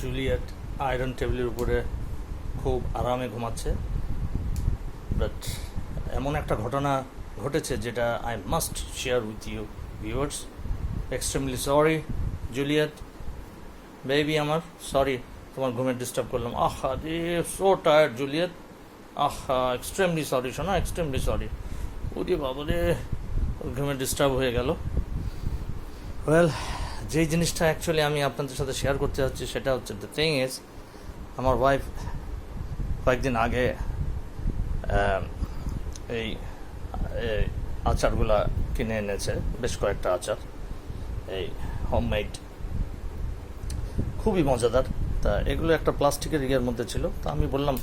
Juliet iron টেবিলের উপরে খুব আরামে ঘুমাচ্ছে। বাট এমন একটা ঘটনা ঘটেছে যেটা I must share with you viewers extremely sorry Juliet baby আমার সরি তোমার ঘুমে ডিস্টার্ব করলাম। আহা রে সো টায়ার্ড জুলিয়েট আহা এক্সট্রিমলি সরি শোনা এক্সট্রিমলি সরি ওরে বাবা রে ঘুমে ডিস্টার্ব হয়ে গেল। ওয়েল যেই জিনিসটা অ্যাকচুয়ালি আমি আপনাদের সাথে শেয়ার করতে যাচ্ছি সেটা হচ্ছে দ্য থিং ইজ আমার ওয়াইফ কয়েকদিন আগে এই আচারগুলা কিনে এনেছে, বেশ কয়েকটা আচার। এই হোমমেড খুবই মজাদার। তা এগুলো একটা প্লাস্টিকের ইয়ের মধ্যে ছিল। তা আমি বললাম,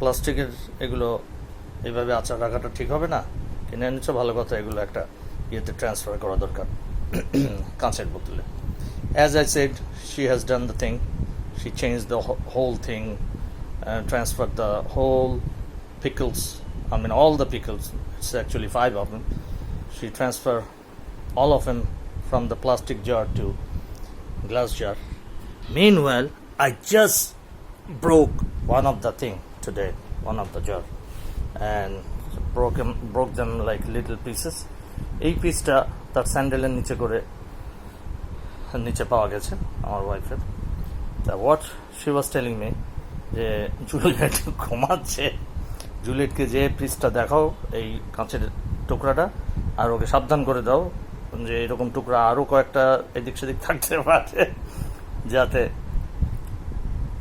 প্লাস্টিকের এগুলো এইভাবে আচার রাখাটা ঠিক হবে না? কিনে এনেছো, ভালো কথা, এগুলো একটা ইয়েতে ট্রান্সফার করা দরকার। কাঁচের বোতলে। as I said she has done the thing she change the whole thing transfer the whole pickles I mean all the pickles it's actually five of them she transfer all of them from the plastic jar to glass jar meanwhile I just broke one of the thing today one of the jar and broke them, broke them like little pieces এই পিসটা তার স্যান্ডেলের নিচে করে নিচে পাওয়া গেছে আমার ওয়াইফের তা what she was telling me যে জুলিয়েট ঘুমাচ্ছে, জুলিয়েটকে যে পিসটা দেখাও, এই কাঁচের টুকরাটা, আর ওকে সাবধান করে দাও, যে এরকম টুকরা আরও কয়েকটা এদিক সেদিক থাকতে পারে, যাতে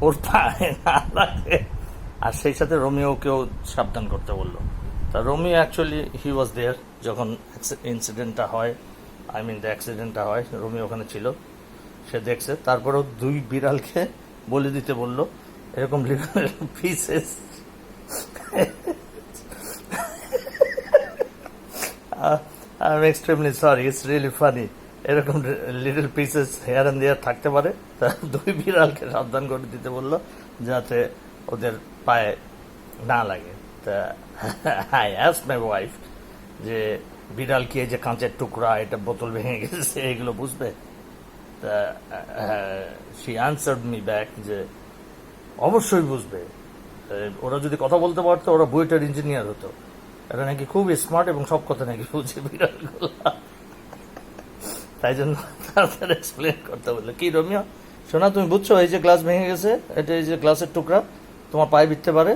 ওর পায়ে না লাগে। আর সেই সাথে রোমিওকেও সাবধান করতে বলল। তা রোমিও অ্যাকচুয়ালি হি ওয়াজ দেয়ার যখন ইনসিডেন্টটা হয় আই মিন অ্যাক্সিডেন্টটা হয় রুমি ওখানে ছিল, সে দেখছে, তারপরেও দুই বিড়ালকে বলে দিতে বলল, এরকম pieces I am extremely sorry it's really funny এরকম little pieces here and there থাকতে পারে, তা দুই বিড়ালকে সাবধান করে দিতে বলল, যাতে ওদের পায়ে না লাগে। তা আই অ্যাস মাই ওয়াইফ যে বিড়াল কি যে কাঁচের টুকরা, এটা বোতল ভেঙে গেছে, এগুলো বুঝবে? তা শি আনসার্ড মি ব্যাক যে, অবশ্যই বুঝবে। ওরা যদি কথা বলতে পারতো, ওরা বুয়েটের ইঞ্জিনিয়ার হতো। এটা নাকি খুব স্মার্ট এবং সব কথা নাকি বুঝে বিড়ালগুলো। তাই জন্য তাদের এক্সপ্লেন করতে বলল, কি রমিও শোনা তুমি বুঝছ এই যে গ্লাস ভেঙে গেছে, এটা এই যে গ্লাসের টুকরা, তোমার পায়ে বিতে পারে?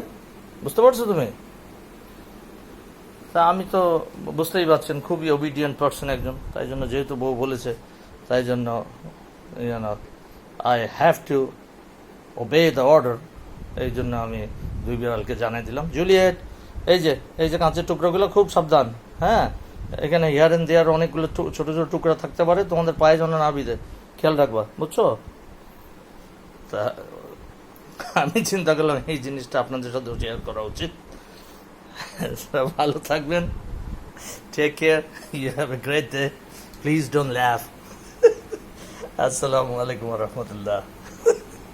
বুঝতে পারছ তুমি? তা আমি তো বুঝতেই পারছেন, খুবই ওবিডিয়েন্ট পার্সন একজন। তাই জন্য যেহেতু বউ বলেছে, তাই জন্য I have to obey the order এই জন্য আমি দুই বিড়ালকে জানাই দিলাম। জুলিয়েট এই যে এই যে কাঁচের টুকরোগুলো খুব সাবধান হ্যাঁ? এখানে হেয়ার এন্ড দেয়ার অনেকগুলো ছোট ছোট টুকরা থাকতে পারে, তোমাদের পায়ে যেন না বিধে। খেয়াল রাখবা, বুঝছ? তা, আমি চিন্তা করলাম, এই জিনিসটা আপনাদের সাথে শেয়ার করা উচিত। সব ভালো থাকবেন take care you have a great day please don't laugh আসসালামু আলাইকুম রহমতুল্লাহ